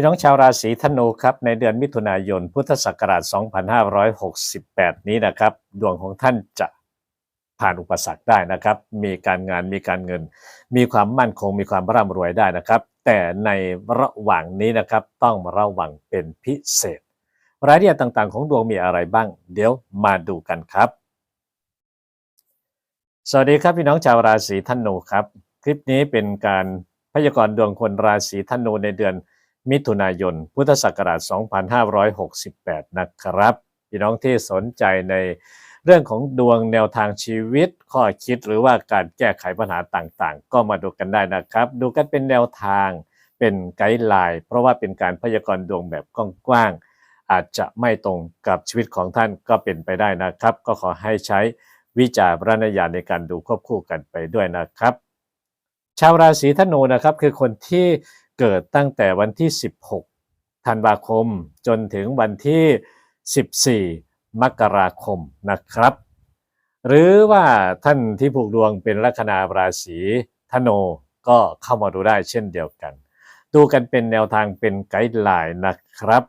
พี่น้องชาวราศีธนูครับในเดือนมิถุนายน พุทธศักราช 2568 นี้นะครับ ดวงของท่านจะผ่านอุปสรรคได้นะครับ มีการงานมีการเงิน มีความมั่นคงมีความร่ำรวยได้นะครับ แต่ในระหว่างนี้นะครับต้องระวังเป็นพิเศษ รายละเอียดต่างๆ ของดวงมีอะไรบ้าง เดี๋ยวมาดูกันครับ สวัสดีครับพี่น้องชาวราศีธนูครับ คลิปนี้เป็นการพยากรณ์ดวงคนราศีธนูในเดือน มิถุนายน พุทธศักราช 2568 นะครับ พี่น้องที่สนใจในเรื่องของดวงแนวทางชีวิต ข้อคิดหรือว่าการแก้ไขปัญหาต่างๆ ก็มาดูกันได้นะครับ ดูกันเป็นแนวทางเป็นไกด์ไลน์เพราะว่าเป็นการพยากรณ์ดวงแบบกว้างๆอาจจะไม่ตรงกับชีวิตของท่านก็เป็นไปได้นะครับ ก็ขอให้ใช้วิจารณญาณในการดูควบคู่กันไปด้วยนะครับ ชาวราศีธนูนะครับคือคนที่ เกิดตั้งแต่วันที่ 16 ธันวาคม จนถึงวันที่ 14 มกราคมนะครับ หรือว่าท่านที่ผูกดวงเป็นลัคนาราศีธนูก็เข้ามาดูได้เช่นเดียวกัน ดูกันเป็นแนวทางเป็นไกด์ไลน์นะครับ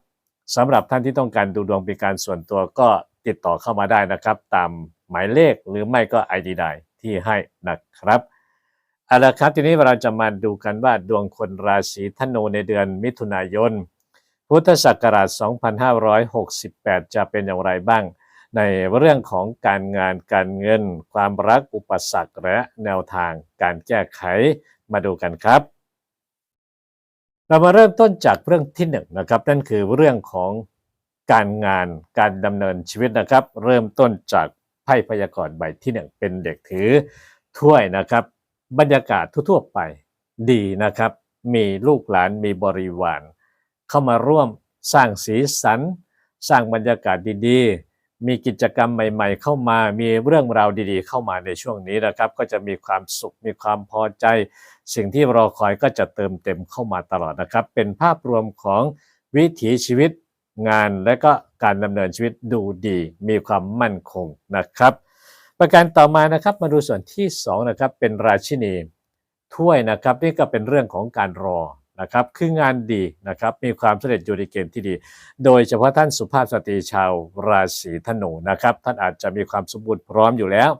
สำหรับท่านที่ต้องการดูดวงเป็นการส่วนตัวก็ติดต่อเข้ามาได้นะครับ ตามหมายเลขหรือไม่ก็ ID ใดที่ให้นะครับ เอาละครับทีนี้เราจะมาดูกันว่าดวงคนราศีธนูในเดือนมิถุนายน พุทธศักราช 2568 จะเป็นอย่างไรบ้าง ในเรื่องของการงานการเงิน ความรักอุปสรรคและแนวทางการแก้ไขมาดูกันครับ เรามาเริ่มต้นจากเรื่องที่หนึ่งนะครับนั่นคือเรื่องของการงานการดำเนินชีวิตนะครับ เริ่มต้นจากไพ่พยากรณ์ใบที่หนึ่งเป็นเด็กถือถ้วยนะครับ บรรยากาศทั่วๆไปดีนะครับ มีลูกหลานมีบริวาร เข้ามาร่วมสร้างสีสัน สร้างบรรยากาศดีๆ มีกิจกรรมใหม่ๆ เข้ามา มีเรื่องราวดีๆ เข้ามาในช่วงนี้นะครับ ก็จะมีความสุข มีความพอใจ สิ่งที่รอคอยก็จะเติมเต็มเข้ามาตลอดนะครับ เป็นภาพรวมของวิถีชีวิตงานและก็การดำเนินชีวิตดูดี มีความมั่นคงนะครับ ประการต่อมานะครับมาดูส่วนที่สองนะครับเป็นราชินีถ้วยนะครับนี่ก็เป็นเรื่องของการรอนะครับคืองานดีนะครับมีความสำเร็จอยู่ในเกณฑ์ที่ดี โดยเฉพาะท่านสุภาพสตรีชาวราศีธนูนะครับท่านอาจจะมีความสมบูรณ์พร้อมอยู่แล้ว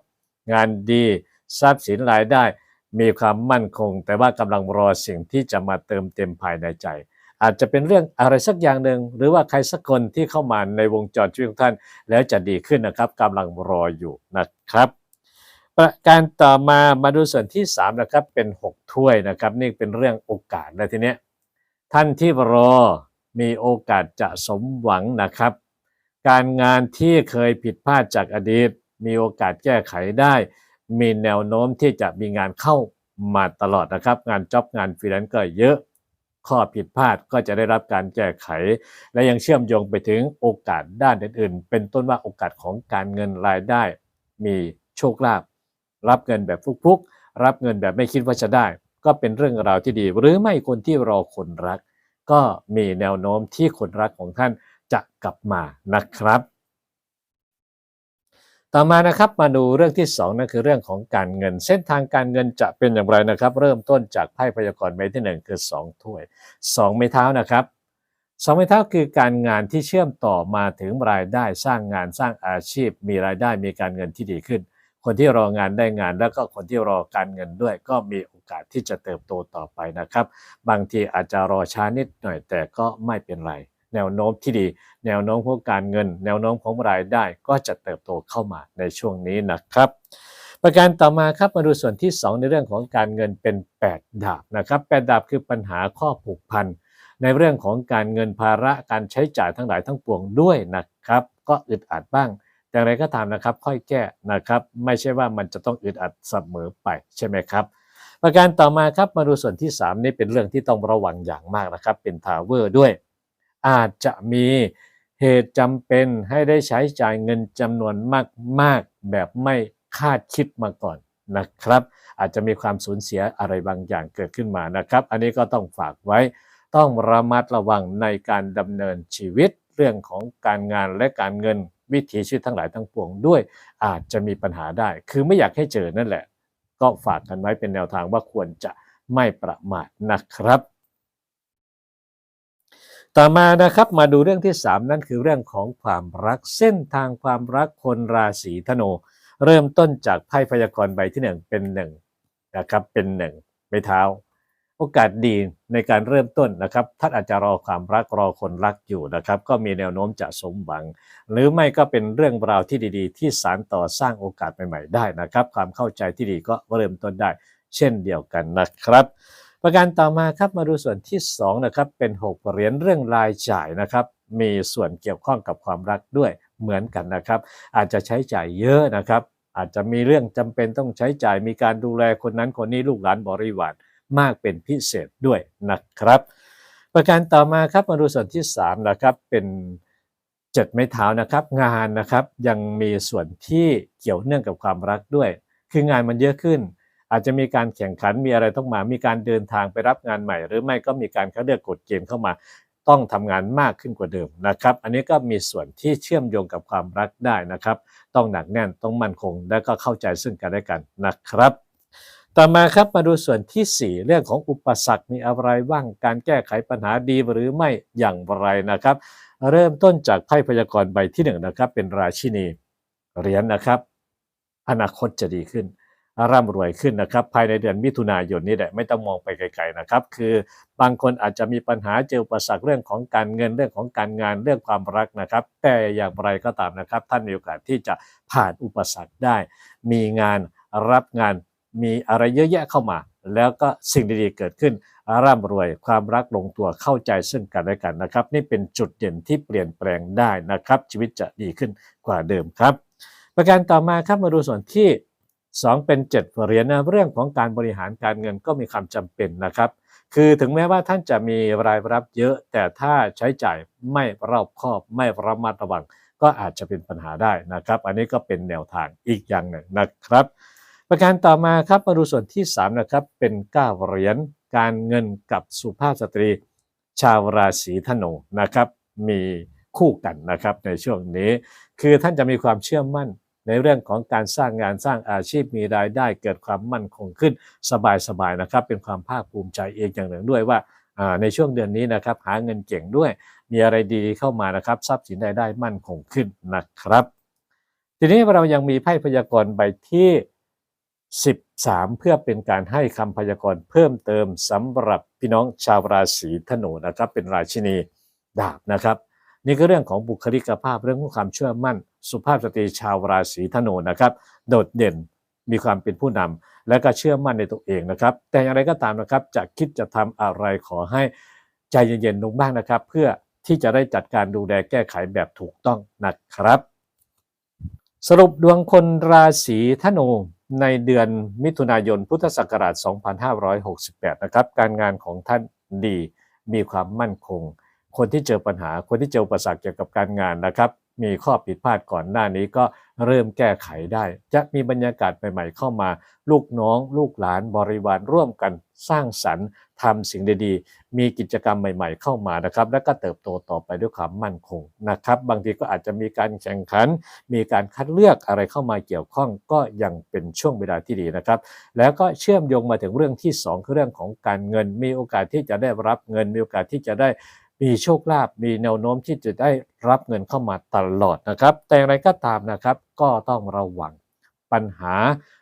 งานดีทรัพย์สินรายได้ มีความมั่นคง แต่ว่ากำลังรอสิ่งที่จะมาเติมเต็มภายในใจ อาจจะเป็นเรื่องอะไรสักอย่างหนึ่งหรือว่าใครสักคนที่เข้ามาในวงจรชีวิตของท่าน แล้วจะดีขึ้นนะครับกำลังรออยู่นะครับ ประการต่อมามาดูส่วนที่3นะครับเป็น 6 ถ้วยนะครับ นี่เป็นเรื่องโอกาสแล้วทีเนี้ยท่านที่รอมีโอกาสจะสมหวังนะครับ การงานที่เคยผิดพลาดจากอดีต มีโอกาสแก้ไขได้ มีแนวโน้มที่จะมีงานเข้ามาตลอดนะครับ งานจ็อบงานฟรีแลนซ์ก็เยอะ ข้อผิดพลาดก็จะได้รับการแก้ไข และยังเชื่อมโยงไปถึงโอกาสด้านอื่นๆ เป็นต้นว่าโอกาสของการเงินรายได้ มีโชคลาภรับเงินแบบฟุกๆ รับเงินแบบไม่คิดว่าจะได้ ก็เป็นเรื่องราวที่ดี หรือไม่คนที่รอคนรัก ก็มีแนวโน้มที่คนรักของท่านจะกลับมานะครับ ต่อมานะครับมาดูเรื่องที่สองนั่นคือเรื่องของการเงิน เส้นทางการเงินจะเป็นอย่างไรนะครับ เริ่มต้นจากไพ่พยากรณ์ใบที่หนึ่งคือสองถ้วยสองไม้เท้านะครับสองไม้เท้าคือการงานที่เชื่อมต่อมาถึงรายได้สร้างงานสร้างอาชีพ มีรายได้มีการเงินที่ดีขึ้น คนที่รองานได้งานแล้วก็คนที่รอการเงินด้วย ก็มีโอกาสที่จะเติบโตต่อไปนะครับ บางทีอาจจะรอช้านิดหน่อยแต่ก็ไม่เป็นไร แนวโน้มที่ดี แนวโน้มของการเงิน แนวโน้มของรายได้ก็จะเติบโตเข้ามาในช่วงนี้นะครับ ประการต่อมาครับมาดูส่วนที่ 2 ในเรื่องของการเงินเป็น 8 ดาบนะครับ8ดาบคือปัญหาข้อผูกพันในเรื่องของการเงินภาระการใช้จ่ายทั้งหลายทั้งปวงด้วยนะครับก็อึดอัดบ้างแต่อะไรก็ตามนะครับค่อยแก้นะครับไม่ใช่ว่ามันจะต้องอึดอัดเสมอไปใช่ไหมครับ ประการต่อมาครับมาดูส่วนที่ 3 นี่เป็นเรื่องที่ต้องระวังอย่างมากนะครับ เป็นทาวเวอร์ด้วย อาจจะมีเหตุจำเป็นให้ได้ใช้จ่ายเงินจำนวนมาก ๆ แบบไม่คาดคิดมาก่อนนะครับ อาจจะมีความสูญเสียอะไรบางอย่างเกิดขึ้นมานะครับ อันนี้ก็ต้องฝากไว้ ต้องระมัดระวังในการดำเนินชีวิตเรื่องของการงานและการเงินวิถีชีวิตทั้งหลายทั้งปวงด้วย อาจจะมีปัญหาได้ คือไม่อยากให้เจอนั่นแหละ ก็ฝากกันไว้เป็นแนวทางว่าควรจะไม่ประมาทนะครับ ต่อมานะครับมาดูเรื่องที่ 3 นั่นคือเรื่องของความรักเส้นทางความรักคนราศีธนูเริ่มต้นจากไพ่พยากรณ์ใบที่หนึ่งเป็นหนึ่งนะครับเป็นหนึ่งไม้เท้า โอกาสดีในการเริ่มต้นนะครับท่านอาจจะรอความรักรอคนรักอยู่นะครับ ก็มีแนวโน้มจะสมหวัง หรือไม่ก็เป็นเรื่องราวที่ดีๆ ที่สารต่อสร้างโอกาสใหม่ๆได้นะครับ ความเข้าใจที่ดีก็เริ่มต้นได้ เช่นเดียวกันนะครับ ประการต่อมาครับมาดูส่วนที่2นะครับเป็น 6 เหรียญเรื่องรายจ่ายนะครับ มีส่วนเกี่ยวข้องกับความรักด้วยเหมือนกันนะครับ อาจจะใช้จ่ายเยอะนะครับ อาจจะมีเรื่องจำเป็นต้องใช้จ่ายมีการดูแลคนนั้นคนนี้ลูกหลานบริวารมากเป็นพิเศษด้วยนะครับ ประการต่อมาครับมาดูส่วนที่3นะครับเป็นเจ็ดไม้เท้านะครับงานนะครับยังมีส่วนที่เกี่ยวเนื่องกับความรักด้วย คืองานมันเยอะขึ้น อาจจะมีการแข่งขันมีอะไรต้องมา มีการเดินทางไปรับงานใหม่ หรือไม่ก็มีการคัดเลือกกฎเกณฑ์เข้ามา ต้องทำงานมากขึ้นกว่าเดิมนะครับ อันนี้ก็มีส่วนที่เชื่อมโยงกับความรักได้นะครับ ต้องหนักแน่นต้องมั่นคง และก็เข้าใจซึ่งกันและกันนะครับ ต่อมาครับมาดูส่วนทีสี่4 เรื่องของอุปสรรคมีอะไรบ้างการแก้ไขปัญหาดีหรือไม่อย่างไรนะครับ เริ่มต้นจากไพ่พยากรณ์ใบที่หนึ่งนะครับเป็นราชินีเหรียญนะครับ อนาคตจะดีขึ้น ร่ำรวยขึ้นนะครับ ภายในเดือนมิถุนายนนี้แหละไม่ต้องมองไปไกลๆนะครับ คือบางคนอาจจะมีปัญหาเจออุปสรรคเรื่องของการเงินเรื่องของการงานเรื่องความรักนะครับ แต่อย่างไรก็ตามนะครับ ท่านมีโอกาสที่จะผ่านอุปสรรคได้ มีงานรับงานมีอะไรเยอะแยะเข้ามา แล้วก็สิ่งดีๆเกิดขึ้นร่ำรวยความรักลงตัวเข้าใจซึ่งกันและกันนะครับ นี่เป็นจุดเด่นที่เปลี่ยนแปลงได้นะครับ ชีวิตจะดีขึ้นกว่าเดิมครับ ประการต่อมาครับมาดูส่วนที่ 2 เป็น7เหรียญนะเรื่องของการบริหารการเงินก็มีความจำเป็นนะครับ คือถึงแม้ว่าท่านจะมีรายรับเยอะแต่ถ้าใช้จ่ายไม่รอบคอบ ไม่ระมัดระวัง ก็อาจจะเป็นปัญหาได้นะครับ อันนี้ก็เป็นแนวทางอีกอย่างหนึ่งนะครับ ประการต่อมาครับมาดูส่วนที่ 3 นะครับเป็น9เหรียญการเงินกับสุภาพสตรี ชาวราศีธนูนะครับ มีคู่กันนะครับในช่วงนี้ คือท่านจะมีความเชื่อมั่น ในเรื่องของการสร้างงานสร้างอาชีพมีรายได้เกิดความมั่นคงขึ้นสบายๆนะครับ เป็นความภาคภูมิใจเองอย่างหนึ่งด้วยว่าในช่วงเดือนนี้นะครับหาเงินเก่งด้วย มีอะไรดีเข้ามานะครับทรัพย์สินรายได้มั่นคงขึ้นนะครับ ทีนี้เรายังมีไพ่พยากรณ์ใบที่ 13 เพื่อเป็นการให้คำพยากรณ์เพิ่มเติมสำหรับพี่น้องชาวราศีธนูนะครับ เป็นราชินีดาบนะครับ นี่ก็เรื่องของบุคลิกภาพเรื่องของความเชื่อมั่น สุภาพสตรีชาวราศีธนูนะครับ โดดเด่นมีความเป็นผู้นำและก็เชื่อมั่นในตัวเองนะครับ แต่อย่างไรก็ตามนะครับจะคิดจะทำอะไรขอให้ใจเย็นๆลงบ้างนะครับ เพื่อที่จะได้จัดการดูแลแก้ไขแบบถูกต้องนะครับ สรุปดวงคนราศีธนูในเดือนมิถุนายนพุทธศักราช 2568 นะครับ การงานของท่านดีมีความมั่นคง คนที่เจอปัญหาคนที่เจออุปสรรคเกี่ยวกับการงานนะครับ มีข้อผิดพลาดก่อนหน้านี้ก็เริ่มแก้ไขได้ จะมีบรรยากาศใหม่ๆเข้ามา ลูกน้อง ลูกหลานบริวารร่วมกันสร้างสรรค์ทำสิ่งดีๆ มีกิจกรรมใหม่ๆเข้ามานะครับ และก็เติบโตต่อไปด้วยความมั่นคงนะครับ บางทีก็อาจจะมีการแข่งขัน มีการคัดเลือกอะไรเข้ามาเกี่ยวข้องก็ยังเป็นช่วงเวลาที่ดีนะครับ แล้วก็เชื่อมโยงมาถึงเรื่องที่ 2 คือเรื่องของการเงิน มีโอกาสที่จะได้รับเงิน มีโอกาสที่จะได้ มีโชคลาภมีแนวโน้มที่จะได้รับเงินเข้ามาตลอดนะครับ แต่อย่างไรก็ตามนะครับก็ต้องระวังปัญหา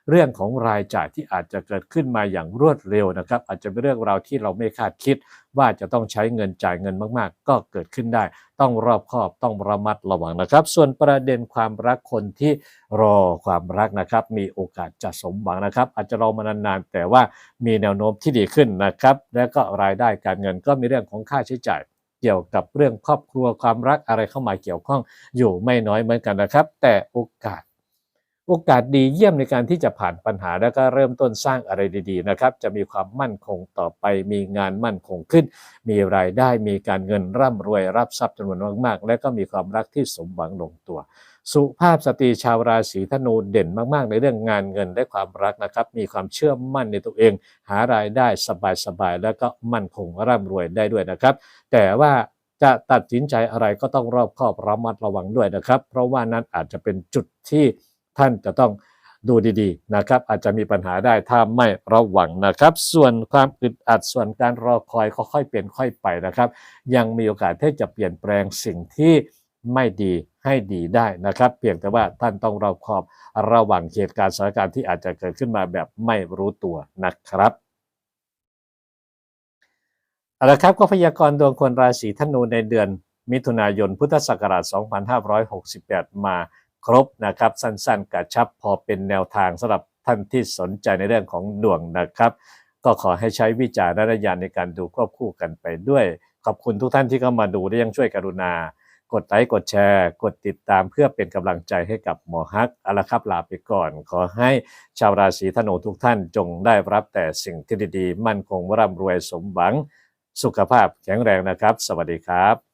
เรื่องของรายจ่ายที่อาจจะเกิดขึ้นมาอย่างรวดเร็วนะครับ อาจจะเป็นเรื่องราวที่เราไม่คาดคิด ว่าจะต้องใช้เงินจ่ายเงินมากๆ ก็เกิดขึ้นได้ ต้องรอบคอบต้องระมัดระวังนะครับ ส่วนประเด็นความรักคนที่รอความรักนะครับ มีโอกาสจะสมหวังนะครับ อาจจะรอมานานๆ แต่ว่ามีแนวโน้มที่ดีขึ้นนะครับ และก็รายได้การเงินก็มีเรื่องของค่าใช้จ่าย เกี่ยวกับเรื่องครอบครัวความรักอะไรเข้ามาเกี่ยวข้องอยู่ไม่น้อยเหมือนกันนะครับ แต่โอกาส โอกาสดีเยี่ยมในการที่จะผ่านปัญหาแล้วก็เริ่มต้นสร้างอะไรดีๆนะครับ จะมีความมั่นคงต่อไป มีงานมั่นคงขึ้น มีรายได้มีการเงินร่ำรวยรับทรัพย์จำนวนมากๆ และก็มีความรักที่สมหวังลงตัว สุภาพสตรีชาวราศีธนูเด่นมากๆ ในเรื่องงานเงินและความรักนะครับ มีความเชื่อมั่นในตัวเอง หารายได้สบายๆแล้วก็มั่นคงร่ำรวยได้ด้วยนะครับ แต่ว่าจะตัดสินใจอะไรก็ต้องรอบคอบระมัดระวังด้วยนะครับ เพราะว่านั้นอาจจะเป็นจุดที่ ท่านจะต้องดูดีๆนะครับ อาจจะมีปัญหาได้ถ้าไม่ระวังนะครับ ส่วนความอึดอัดส่วนการรอคอยค่อยๆเปลี่ยนค่อยไปนะครับ ยังมีโอกาสที่จะเปลี่ยนแปลงสิ่งที่ไม่ดีให้ดีได้นะครับ เพียงแต่ว่าท่านต้องรอบคอบระวังเหตุการณ์สถานการณ์ที่อาจจะเกิดขึ้นมาแบบไม่รู้ตัวนะครับเอาละครับก็พยากรณ์ดวงคนราศีธนูในเดือนมิถุนายนพุทธศักราช 2568 มา ครบนะครับสั้นๆกระชับพอเป็นแนวทางสำหรับท่านที่สนใจในเรื่องของดวงนะครับ ก็ขอให้ใช้วิจารณญาณในการดูควบคู่กันไปด้วย ขอบคุณทุกท่านที่เข้ามาดูและยังช่วยกรุณา กดไลค์กดแชร์ กดติดตามเพื่อเป็นกำลังใจให้กับหมอฮักเอาละครับลาไปก่อน ขอให้ชาวราศีธนูทุกท่านจงได้รับแต่สิ่งที่ดีๆ มั่นคงร่ำรวยสมหวัง สุขภาพแข็งแรงนะครับ สวัสดีครับ